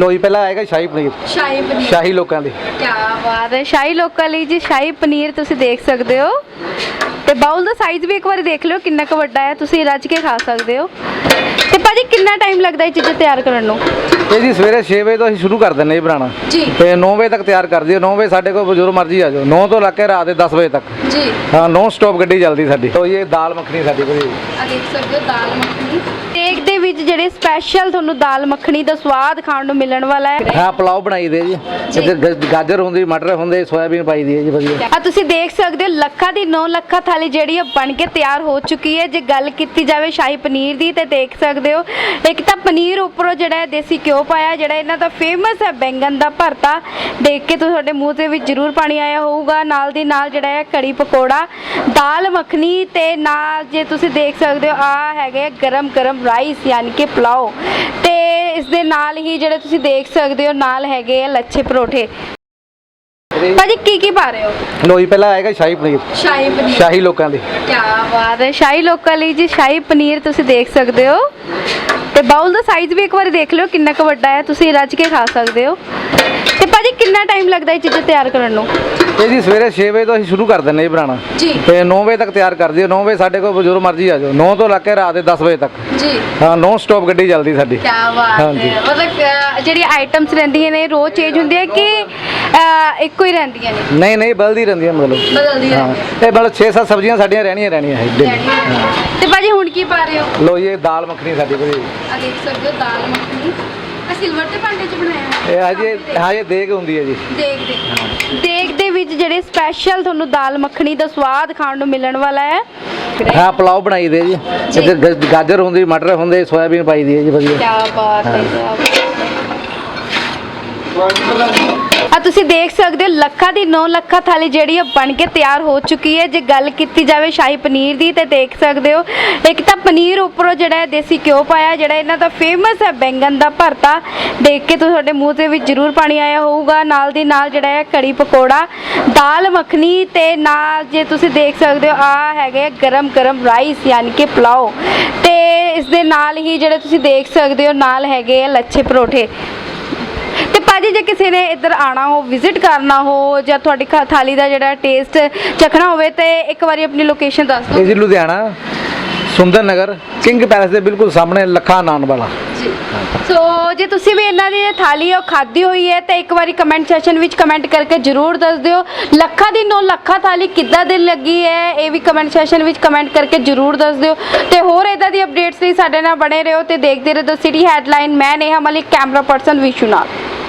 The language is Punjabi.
ਲੋ ਜੀ ਪਹਿਲਾਂ ਆਏਗਾ ਸ਼ਾਹੀ ਪਨੀਰ। ਸ਼ਾਹੀ ਪਨੀਰ। ਸ਼ਾਹੀ ਲੋਕਾਂ ਦੀ। ਕੀ ਬਾਤ ਹੈ। ਸ਼ਾਹੀ ਲੋਕਾਂ ਲਈ ਜੀ ਸ਼ਾਹੀ ਪਨੀਰ ਤੁਸੀਂ ਦੇਖ ਸਕਦੇ ਹੋ। ਤੇ ਬਾਉਲ ਦਾ ਸਾਈਜ਼ ਵੀ ਇੱਕ ਵਾਰ ਦੇਖ ਲਿਓ ਕਿੰਨਾ ਕੁ ਵੱਡਾ ਹੈ। ਤੁਸੀਂ ਰੱਜ ਕੇ ਖਾ ਸਕਦੇ ਹੋ। ਤੇ ਭਾਜੀ ਕਿੰਨਾ ਟਾਈਮ ਲੱਗਦਾ ਇਹ ਚੀਜ਼ਾਂ ਤਿਆਰ ਕਰਨ ਨੂੰ? ਇਹ ਜੀ ਸਵੇਰੇ 6 ਵਜੇ ਤੋਂ ਅਸੀਂ ਸ਼ੁਰੂ ਕਰ ਦਿੰਦੇ ਜੀ ਬਣਾਉਣਾ। ਜੀ। ਤੇ 9 ਵਜੇ ਤੱਕ ਤਿਆਰ ਕਰ ਦਿਓ। 9 ਵਜੇ ਸਾਡੇ ਕੋਲ ਜਦੋਂ ਮਰਜ਼ੀ ਆ ਜਾਓ। 9 ਤੋਂ ਲੱਗ ਕੇ ਰਾਤ ਦੇ 10 ਵਜੇ ਤੱਕ। ਜੀ। ਹਾਂ ਨੋ ਸਟਾਪ ਗੱਡੀ ਚੱਲਦੀ ਸਾਡੀ। ਤੋ ਇਹ ਦਾਲ ਮੱਖਣੀ ਸਾਡੀ ਬਣੀ ਆ ਦੇਖ ਸਕਦੇ ਹੋ ਦਾਲ ਮੱਖਣੀ। ਦੇਖ ਦੇ ਵਿੱਚ ਜਿਹੜੇ ਸਪੈਸ਼ਲ ਤੁਹਾਨੂੰ ਦਾਲ ਮੱਖਣੀ ਦਾ ਸਵਾਦ ਖਾਣ ਨੂੰ ਮਿਲਣ ਵਾਲਾ ਹੈ। ਹਾਂ ਪਲਾਓ ਬਣਾਈ ਦੇ ਜੀ। ਗ- ਗਾਜਰ ਹੁੰਦੀ ਮਟਰ ਹੁੰਦੇ ਸੋਇਆਬੀਨ ਪਾਈ ਦੀ ਹੈ ਜੀ ਵਧੀਆ। ਆ ਤੁਸੀਂ ਦੇਖ ਸਕਦੇ ਹੋ ਲੱਖਾਂ ਦੀ 9 ਲੱਖਾਂ ਥਾਲੀ ਜਿਹੜੀ ਹੈ ਬਣ ਕੇ ਤਿਆਰ ਹੋ ਚੁੱਕੀ ਹੈ। ਜੇ ਗੱਲ ਕੀਤੀ ਜਾਵੇ ਸ਼ਾਹੀ ਪਨੀਰ ਦੀ ਤੇ ਦੇਖ ਸਕਦੇ ਹੋ ਇੱਕ ਤਾਂ ਪਨੀਰ ਉੱਪਰੋਂ ਜਿਹੜਾ ਹੈ ਦੇਸੀ ਘਿਓ ਪਾਇਆ, ਜਿਹੜਾ ਇਹਨਾਂ ਦਾ ਫੇਮਸ ਹੈ ਬੈਂਗਨ ਦਾ ਭਰਤਾ। ਦੇਖ ਕੇ ਤੁਹਾਡੇ ਮੂੰਹ 'ਤੇ ਵੀ ਜ਼ਰੂਰ ਪਾਣੀ ਆਇਆ ਹੋਊਗਾ। ਨਾਲ ਦੀ ਨਾਲ ਜਿਹੜਾ ਹੈ, ਕੜੀ ਪਕੌੜਾ, ਦਾਲ ਮੱਖਣੀ ਤੇ ਨਾਲ ਜੇ ਤੁਸੀਂ ਦੇਖ ਸਕਦੇ ਹੋ ਆ ਹੈਗੇ ਗਰਮ ਗਰਮ ਰਾਈਸ ਯਾਨੀ ਕਿ ਪਲਾਓ। ਤੇ ਇਸ ਦੇ ਨਾਲ ਹੀ ਜਿਹੜੇ ਤੁਸੀਂ ਦੇਖ ਸਕਦੇ ਹੋ, ਨਾਲ ਹੈਗੇ ਆ ਲੱਛੇ ਪਰੋਠੇ। ਭਾਜੀ ਕੀ ਕੀ ਪਾ ਰਹੇ ਹੋ? ਲੋ ਜੀ ਪਹਿਲਾਂ ਆਏਗਾ ਸ਼ਾਹੀ ਪਨੀਰ। ਸ਼ਾਹੀ ਪਨੀਰ। ਸ਼ਾਹੀ ਲੋਕਾਂ ਦੀ। ਕੀ ਬਾਤ ਹੈ। ਸ਼ਾਹੀ ਲੋਕਾਂ ਲਈ ਜੀ ਸ਼ਾਹੀ ਪਨੀਰ ਤੁਸੀਂ ਦੇਖ ਸਕਦੇ ਹੋ। ਤੇ ਬਾਉਲ ਦਾ ਸਾਈਜ਼ ਵੀ ਇੱਕ ਵਾਰ ਦੇਖ ਲਿਓ ਕਿੰਨਾ ਕੁ ਵੱਡਾ ਹੈ। ਤੁਸੀਂ ਰੱਜ ਕੇ ਖਾ ਸਕਦੇ ਹੋ। ਤੇ ਭਾਜੀ ਕਿੰਨਾ ਟਾਈਮ ਲੱਗਦਾ ਇਹ ਚੀਜ਼ਾਂ ਤਿਆਰ ਕਰਨ ਨੂੰ? ਇਹ ਜੀ ਸਵੇਰੇ 6 ਵਜੇ ਤੋਂ ਅਸੀਂ ਸ਼ੁਰੂ ਕਰ ਦਿੰਦੇ ਜੀ ਬਣਾਉਣਾ। ਜੀ। ਤੇ 9 ਵਜੇ ਤੱਕ ਤਿਆਰ ਕਰ ਦਿਓ। 9 ਵਜੇ ਸਾਡੇ ਕੋਲ ਜਦੋਂ ਮਰਜ਼ੀ ਆ ਜਾਓ। 9 ਤੋਂ ਲੱਗ ਕੇ ਰਾਤ ਦੇ 10 ਵਜੇ ਤੱਕ। ਜੀ। ਹਾਂ ਨੋ ਸਟਾਪ ਗੱਡੀ ਚੱਲਦੀ ਸਾਡੀ। ਕੀ ਬਾਤ। ਹੈ। ਮਤਲਬ ਜਿਹੜੀ ਆਈਟਮਸ ਰਹਿੰਦੀਆਂ ਨੇ ਰੋਜ਼ ਚੇਂਜ ਹੁੰਦੀਆਂ ਕਿ ਅਹ, ਇੱਕੋ ਹੀ ਰਹਿੰਦੀਆਂ ਨੇ? ਨਹੀਂ ਨਹੀਂ ਬਲਦੀ ਰਹਿੰਦੀਆਂ ਮਤਲਬ। ਬਦਲਦੀਆਂ ਹਾਂ ਇਹ ਮਤਲਬ 6-7 ਸਬਜ਼ੀਆਂ ਸਾਡੀਆਂ ਰਹਿਣੀਆਂ ਰਹਿਣੀਆਂ ਹੈ daily। ਤੇ ਭਾਜੀ ਹੁਣ ਕੀ ਪਾ ਰਹੇ ਹੋ? ਲੋ ਜੀ ਇਹ ਦਾਲ ਮੱਖਣੀ ਸਾਡੀ ਬਣੀ ਆ ਦੇਖ ਸਕਦੇ ਹੋ ਦਾਲ ਮੱਖਣੀ। ਆ ਸਿਲਵਰ ਦੇ ਭਾਂਡੇ 'ਚ ਬਣਾਇਆ ਇਹ ਹਜੇ ਹਜੇ ਦੇਗ ਹੁੰਦੀ ਹੈ ਜੀ। ਦੇਖ ਦੇ। ਦੇਖ ਦੇ ਵਿੱਚ ਜਿਹੜੇ ਸਪੈਸ਼ਲ ਤੁਹਾਨੂੰ ਦਾਲ ਮੱਖਣੀ ਦਾ ਸਵਾਦ ਖਾਣ ਨੂੰ ਮਿਲਣ ਵਾਲਾ ਹੈ? ਹਾਂ ਪਲਾਓ ਬਣਾਈ ਦੇ ਜੀ। ਗ- ਗਾਜਰ ਹੁੰਦੀ ਮਟਰ ਹੁੰਦੇ ਸੋਇਆਬੀਨ ਪਾਈ ਦੀ ਹੈ ਜੀ ਵਧੀਆ। ਕੀ ਬਾਤ ਹੈ ਆ ਤੁਸੀਂ ਦੇਖ ਸਕਦੇ ਹੋ, ਲੱਖਾਂ ਦੀ 9 ਲੱਖਾਂ ਥਾਲੀ ਜਿਹੜੀ ਆ ਬਣ ਕੇ ਤਿਆਰ ਹੋ ਚੁੱਕੀ ਹੈ। ਜੇ ਗੱਲ ਕੀਤੀ ਜਾਵੇ ਸ਼ਾਹੀ ਪਨੀਰ ਦੀ, ਤੇ ਦੇਖ ਸਕਦੇ ਹੋ, ਇੱਕ ਤਾਂ ਪਨੀਰ ਉੱਪਰੋਂ ਜਿਹੜਾ ਦੇਸੀ ਘਿਓ ਪਾਇਆ, ਜਿਹੜਾ ਇਹਨਾਂ ਦਾ ਫੇਮਸ ਹੈ ਬੈਂਗਨ ਦਾ ਭਰਤਾ। ਦੇਖ ਕੇ ਤੁਹਾਡੇ ਮੂੰਹ ਦੇ ਵਿੱਚ ਜ਼ਰੂਰ ਪਾਣੀ ਆਇਆ ਹੋਊਗਾ। ਨਾਲ ਦੀ ਨਾਲ ਜਿਹੜਾ ਹੈ ਕੜੀ ਪਕੌੜਾ, ਦਾਲ ਮੱਖਣੀ ਤੇ ਨਾਲ ਜੇ ਤੁਸੀਂ ਦੇਖ ਸਕਦੇ ਹੋ ਆ ਹੈਗੇ ਆ ਗਰਮ ਗਰਮ ਰਾਈਸ, ਯਾਨੀ ਕਿ ਪਲਾਓ। ਤੇ ਇਸ ਦੇ ਨਾਲ ਹੀ ਜਿਹੜੇ ਤੁਸੀਂ ਦੇਖ ਸਕਦੇ ਹੋ, ਨਾਲ ਹੈਗੇ ਆ ਲੱਛੇ ਪਰੋਠੇ। ਭਾਜੀ ਜੇ ਕਿਸੇ ਨੇ ਇੱਧਰ ਆਣਾ ਹੋ ਵਿਜ਼ਿਟ ਕਰਨਾ ਹੋ ਜਾਂ ਤੁਹਾਡੀ ਖਾ- ਥਾਲੀ ਦਾ ਜਿਹੜਾ ਟੇਸਟ ਚਖਣਾ ਹੋਵੇ ਤੇ ਇੱਕ ਵਾਰੀ ਆਪਣੀ ਲੋਕੇਸ਼ਨ ਦੱਸ ਦਿਓ। ਇਹ ਜੀ ਲੁਧਿਆਣਾ ਸੁੰਦਰ ਨਗਰ ਕਿੰਗ ਪੈਲੇਸ ਦੇ ਬਿਲਕੁਲ ਸਾਹਮਣੇ ਲੱਖਾ ਨਾਨ ਵਾਲਾ। ਜੀ। ਸੋ ਜੇ ਤੁਸੀਂ ਵੀ ਇਹਨਾਂ ਦੀ ਥਾਲੀ ਉਹ ਖਾਧੀ ਹੋਈ ਹੈ ਤੇ ਇੱਕ ਵਾਰੀ ਕਮੈਂਟ ਸੈਸ਼ਨ ਵਿੱਚ ਕਮੈਂਟ ਕਰਕੇ ਜਰੂਰ ਦੱਸ ਦਿਓ। ਲੱਖਾਂ ਦੀ ਨੋ ਲੱਖਾਂ ਥਾਲੀ ਕਿੱਦਾਂ ਦੀ ਲੱਗੀ ਹੈ ਇਹ ਵੀ ਕਮੈਂਟ ਸੈਸ਼ਨ ਵਿੱਚ ਕਮੈਂਟ ਕਰਕੇ ਜਰੂਰ ਦੱਸ ਦਿਓ। ਤੇ ਹੋਰ ਇਦਾਂ ਦੀ ਅਪਡੇਟਸ ਲਈ ਸਾਡੇ ਨਾਲ ਬਣੇ ਰਹੋ ਤੇ ਦੇਖਦੇ ਰਹੋ ਸਿਟੀ ਹੈਡਲਾਈਨ ਮੈਂ ਨੇਹਾ ਮਲਿਕ ਕੈਮਰਾ ਪਰਸਨ ਵਿਸ਼ੂ ਨਾਲ।